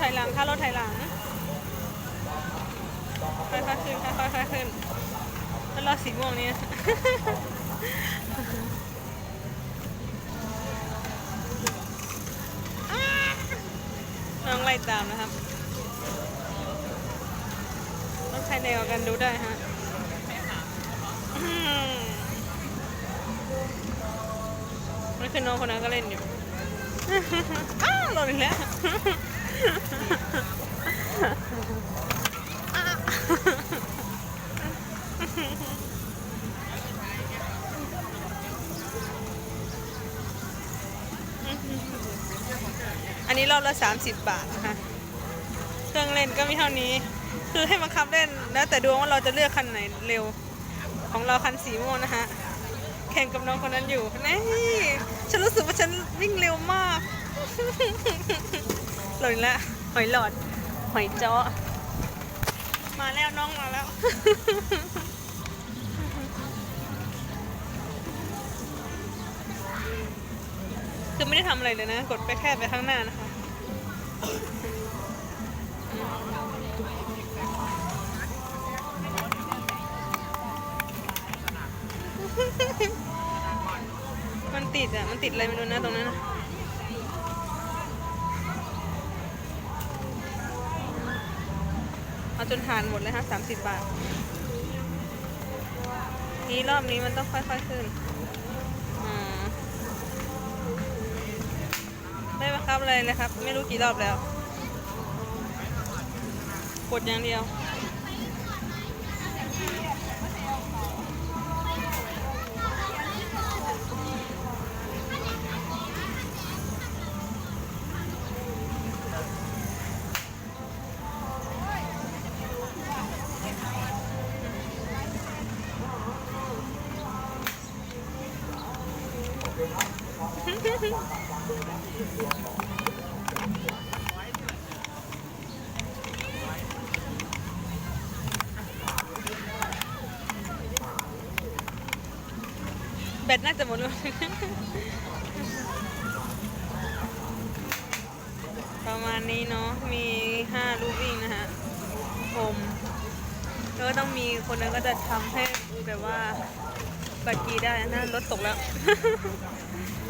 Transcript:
ถอยหลังค่ารถถอยหลังค่อยๆขึ้นค่อยๆขึ้นแล้วรอสีม่วงนี้น้องไล่ตามนะครับต้องใช้แนวกันดูได้ฮะมนั่นคือน้องคนนั้นก็เล่นอยู่อ้าวหล่นอีกแล้ว อันนี้รอบละ 30 บาทนะคะเครื่องเล่นก็มีเท่านี้ คือให้บังคับเล่นแล้วแต่ดวงว่าเราจะเลือกคันไหนเร็ว ของเราคันสีม่วงนะคะแข่งกับน้องคนนั้นอยู่นี่ฉันรู้สึกว่าฉันวิ่งเร็วมาก หล่นละหอยหลอด หอยเจาะมาแล้วน้องมาแล้ว คือไม่ได้ทำอะไรเลยนะ กดไปแค่ไปข้างหน้านะคะมันติดอะ มันติดอะไรไม่รู้นะตรงนั้นนะ จนทานหมดเลยฮะสามสิบบาท นี้รอบนี้มันต้องค่อยๆขึ้นอ่าไม่บังคับอะไรเลยครับ ไม่รู้กี่รอบแล้ว กดอย่างเดียว แบตน่าจะหมดแล้วประมาณนี้เนาะ มีห้าลูกวิ่งนะฮะผมแล้วก็ต้องมีคนนั้นก็จะทำให้แบบว่าบัตรกีได้นะรถตกแล้ว